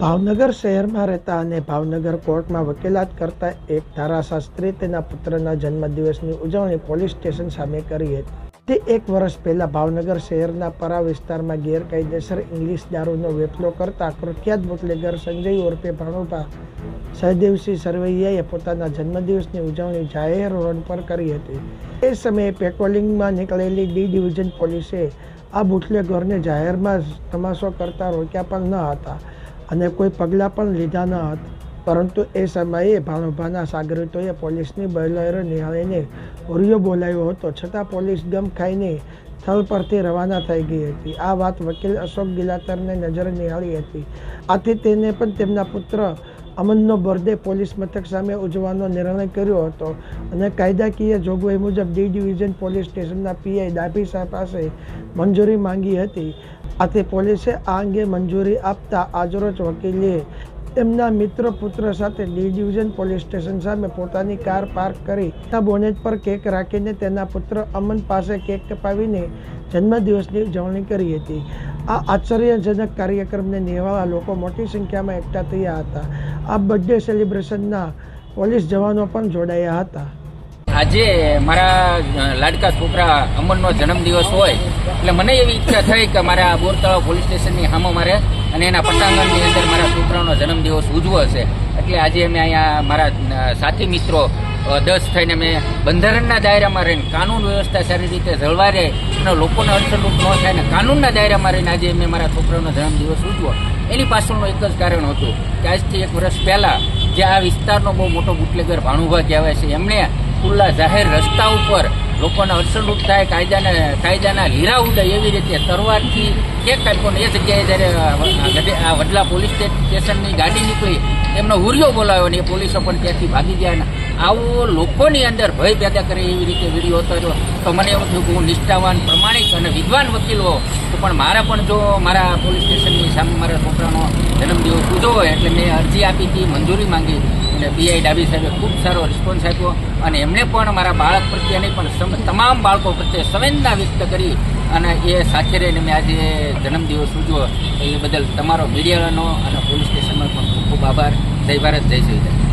ભાવનગર શહેરમાં રહેતા અને ભાવનગર કોર્ટમાં વકીલાત કરતા એક ધારાશાસ્ત્રી તેના પુત્રના જન્મદિવસની ઉજવણી પોલીસ સ્ટેશન સામે કરી હતી. તે એક વર્ષ પહેલા ભાવનગર શહેરના પરા વિસ્તારમાં ગેરકાયદેસર ઇંગ્લિશ દારૂનો વેપલો કરતા પ્રખ્યાત બુટલેગર સંજય ઉર્ફે ભાણુભા સહદેવસિંહ સરવૈયાએ પોતાના જન્મદિવસની ઉજવણી જાહેર રોડ પર કરી હતી. એ સમયે પેટ્રોલિંગમાં નીકળેલી ડી ડિવિઝન પોલીસે આ બુટલેગરને જાહેરમાં તમાશો કરતા રોક્યા પણ ન હતા. અને કોઈ પગલાં પણ લીધા ન હતા. પરંતુ એ સમયે ભાનુભાના સાગરીતોએ પોલીસની બહેલોયરો નિહાળીને ઉરિયો બોલાવ્યો હતો. છતાં પોલીસ ગમ ખાઈને સ્થળ પરથી રવાના થઈ ગઈ હતી. આ વાત વકીલ અશોક ગિલાતરને નજરે નિહાળી હતી. આથી તેને પણ તેમના પુત્ર અમનનો બર્થડે પોલીસ મથક સામે ઉજવવાનો નિર્ણય કર્યો હતો અને કાયદાકીય જોગવાઈ મુજબ ડી ડિવિઝન પોલીસ સ્ટેશનના પીઆઈ ડાભી સાહેબ પાસે મંજૂરી માંગી હતી. આથી પોલીસે આ અંગે મંજૂરી આપતા આજરોજ વકીલે તેમના મિત્ર પુત્ર સાથે ડી ડિવિઝન પોલીસ સ્ટેશન સામે પોતાની કાર પાર્ક કરી તેના બોનેટ પર કેક રાખીને તેના પુત્ર અમન પાસે કેક કપાવીને જન્મદિવસની ઉજવણી કરી હતી. આ આશ્ચર્યજનક કાર્યક્રમને નિહાળવા લોકો મોટી સંખ્યામાં એકઠા થયા હતા. આ બર્થડે સેલિબ્રેશનના પોલીસ જવાનો પણ જોડાયા હતા. આજે મારા લાડકા છોકરા અમરનો જન્મદિવસ હોય, એટલે મને એવી ઈચ્છા થઈ કે મારા બોરતળાવ પોલીસ સ્ટેશનની સામે મારે અને એના પટાંગણની અંદર મારા છોકરાનો જન્મદિવસ ઉજવો છે એટલે આજે અમે અહીંયા મારા સાથી મિત્રો દસ થઈને અમે બંધારણના દાયરામાં રહીને કાનૂન વ્યવસ્થા સારી રીતે જળવાઈ રહે અને લોકોને અડચણરૂપ ન થાય ને કાનૂનના દાયરામાં રહીને આજે અમે મારા છોકરાનો જન્મદિવસ ઉજવો એની પાછળનું એક જ કારણ હતું કે આજથી એક વર્ષ પહેલાં જે આ વિસ્તારનો બહુ મોટો બુટલેગર ભાણુભા કહેવાય છે, એમણે ખુલ્લા જાહેર રસ્તા ઉપર લોકોને અડચણરૂપ થાય, કાયદાને, કાયદાના લીરા ઉડાય એવી રીતે તરવારથી કેક કાપ્યો ને એ જગ્યાએ જ્યારે આ વડલા પોલીસ સ્ટેશનની ગાડી નીકળી, એમનો હુરિયો બોલાવ્યો ને એ પોલીસો પણ ત્યાંથી ભાગી ગયા આવો લોકોની અંદર ભય પેદા કરે એવી રીતે વીડિયો હતો તો મને એવું થયું કે હું નિષ્ઠાવાન, પ્રમાણિક અને વિદ્વાન વકીલ હો તો પણ મારા પણ જો મારા પોલીસ સ્ટેશનની સામે મારા છોકરાનો જન્મદિવસ ઉજવો હોય, એટલે મેં અરજી આપી હતી, મંજૂરી માંગી. અને પીઆઈ ડાબી સાહેબે ખૂબ સારો રિસ્પોન્સ આપ્યો. અને એમણે પણ મારા બાળક પ્રત્યે નહીં, પણ તમામ બાળકો પ્રત્યે સંવેદના વ્યક્ત કરી. અને એ સાથે રહીને મેં આજે જન્મદિવસ ઉજવો એ બદલ તમારો મીડિયાનો અને પોલીસ સ્ટેશનનો પણ ખૂબ ખૂબ આભાર. જય ભારત, જય શ્રી